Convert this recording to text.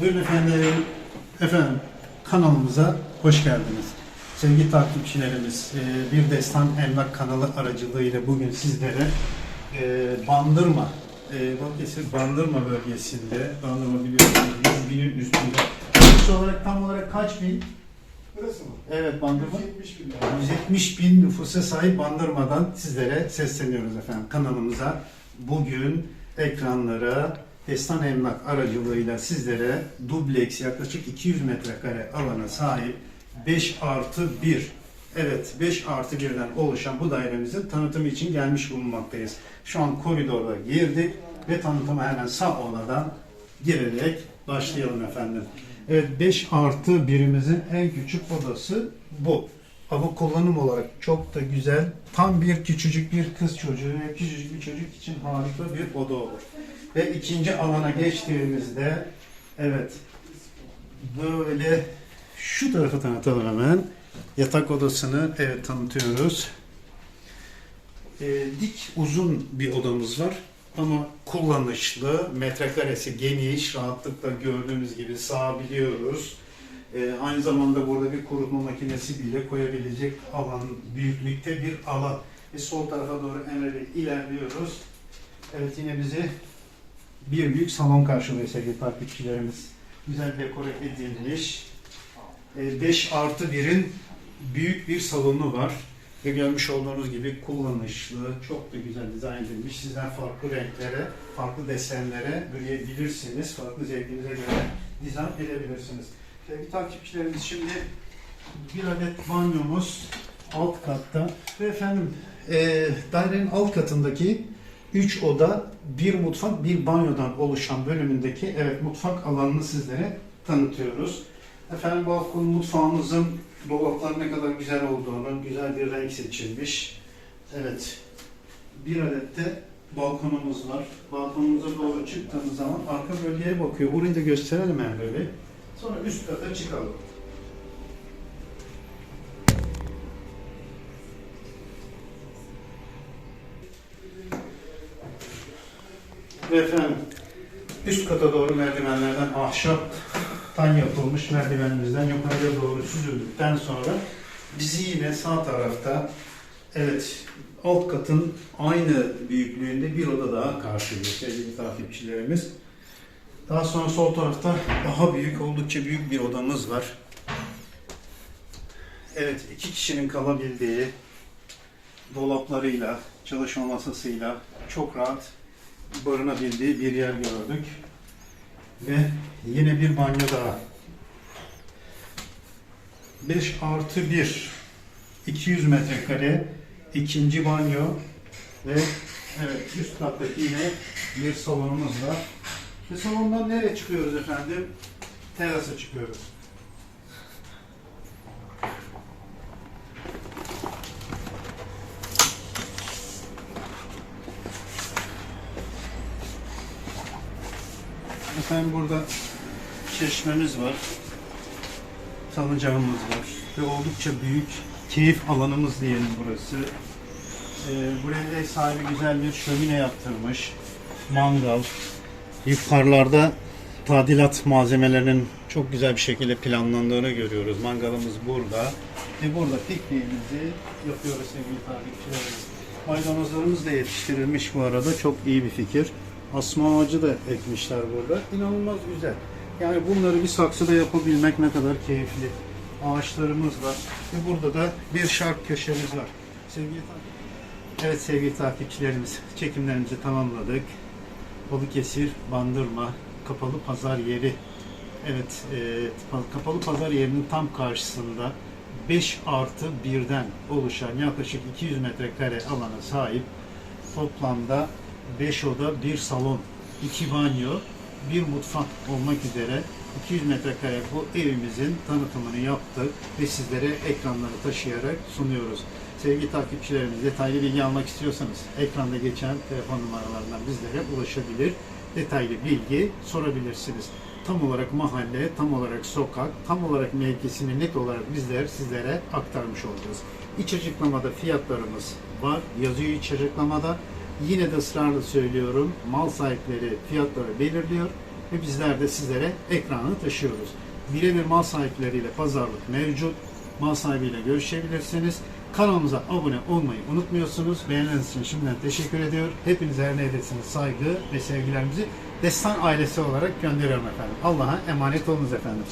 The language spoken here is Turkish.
Buyurun efendim. Efendim kanalımıza hoş geldiniz. Sevgili takipçilerimiz, e, Bir Destan Emlak kanalı aracılığıyla bugün sizlere e, Bandırma, e, Balıkesir Bandırma bölgesinde, Bandırma biliyorsunuz 100 binin üstünde. Nüfus olarak tam olarak kaç bin? Burası mı? Evet Bandırma. 170 bin lira. 170 bin nüfusa sahip Bandırma'dan sizlere sesleniyoruz efendim kanalımıza. Bugün ekranlara Destan Emlak aracılığıyla sizlere dubleks yaklaşık 200 metrekare alana sahip 5 artı 1 Evet 5 artı 1'den oluşan bu dairemizin tanıtımı için gelmiş bulunmaktayız. Şu an koridorda girdik ve tanıtıma hemen sağ oladan girerek başlayalım efendim. Evet 5 artı birimizin en küçük odası bu. Ama kullanım olarak çok da güzel. Tam bir küçücük bir kız çocuğu ve küçücük bir çocuk için harika bir oda olur. Ve ikinci alana geçtiğimizde evet böyle şu tarafı tanıtalım hemen. Yatak odasını evet tanıtıyoruz. Ee, dik uzun bir odamız var ama kullanışlı, metrekaresi geniş, rahatlıkla gördüğünüz gibi sığabiliyoruz. Ee, aynı zamanda burada bir kurutma makinesi bile koyabilecek alan, büyüklükte bir alan. Ve sol tarafa doğru Emre Bey ilerliyoruz. Evet yine bizi bir büyük salon karşılıyor sevgili takipçilerimiz. Güzel dekore edilmiş. 5 artı 1'in büyük bir salonu var. Ve görmüş olduğunuz gibi kullanışlı, çok da güzel dizayn edilmiş. Sizden farklı renklere, farklı desenlere bürüyebilirsiniz. Farklı zevkinize göre dizayn edebilirsiniz. Sevgili takipçilerimiz şimdi bir adet banyomuz alt katta. Ve efendim e, dairenin alt katındaki 3 oda, bir mutfak, bir banyodan oluşan bölümündeki evet mutfak alanını sizlere tanıtıyoruz. Efendim balkon mutfağımızın dolaplar ne kadar güzel olduğunu, güzel bir renk seçilmiş. Evet, bir adet de balkonumuz var. Balkonumuza doğru çıktığımız zaman arka bölgeye bakıyor. Burayı da gösterelim Emre Bey. Sonra üst kata çıkalım. Ve efendim üst kata doğru merdivenlerden ahşaptan yapılmış merdivenimizden yukarıya doğru süzüldükten sonra bizi yine sağ tarafta evet alt katın aynı büyüklüğünde bir oda daha karşılıyor sevgili takipçilerimiz. Daha sonra sol tarafta daha büyük, oldukça büyük bir odamız var. Evet, iki kişinin kalabildiği dolaplarıyla, çalışma masasıyla çok rahat barınabildiği bir yer gördük. Ve yine bir banyo daha. 5 artı 1 200 metrekare ikinci banyo ve evet üst kattaki yine bir salonumuz var. Ve salondan nereye çıkıyoruz efendim? Terasa çıkıyoruz. Efendim burada çeşmemiz var. Salıncağımız var. Ve oldukça büyük keyif alanımız diyelim burası. Ee, buraya ev sahibi güzel bir şömine yaptırmış. Mangal. Yukarılarda tadilat malzemelerinin çok güzel bir şekilde planlandığını görüyoruz. Mangalımız burada. Ve burada pikniğimizi yapıyoruz sevgili takipçilerimiz. Maydanozlarımız da yetiştirilmiş bu arada. Çok iyi bir fikir. Asma ağacı da ekmişler burada. İnanılmaz güzel. Yani bunları bir saksıda yapabilmek ne kadar keyifli. Ağaçlarımız var. Ve burada da bir şark köşemiz var. Sevgili takip- Evet sevgili takipçilerimiz çekimlerimizi tamamladık. Balıkesir, Bandırma, Kapalı Pazar yeri. Evet, e, pa- Kapalı Pazar yerinin tam karşısında 5 artı 1'den oluşan yaklaşık 200 metrekare alana sahip toplamda 5 oda, 1 salon, 2 banyo, 1 mutfak olmak üzere 200 metrekare bu evimizin tanıtımını yaptık ve sizlere ekranları taşıyarak sunuyoruz. Sevgili takipçilerimiz detaylı bilgi almak istiyorsanız ekranda geçen telefon numaralarından bizlere ulaşabilir. Detaylı bilgi sorabilirsiniz. Tam olarak mahalle, tam olarak sokak, tam olarak mevkisini net olarak bizler sizlere aktarmış olacağız. İç açıklamada fiyatlarımız var. Yazıyor iç açıklamada. Yine de ısrarla söylüyorum. Mal sahipleri fiyatları belirliyor. ve bizler de sizlere ekranı taşıyoruz. Birebir mal sahipleriyle pazarlık mevcut. Mal sahibiyle görüşebilirsiniz. Kanalımıza abone olmayı unutmuyorsunuz. Beğenileriniz için şimdiden teşekkür ediyor. Hepinize her neydesiniz saygı ve sevgilerimizi Destan ailesi olarak gönderiyorum efendim. Allah'a emanet olunuz efendim.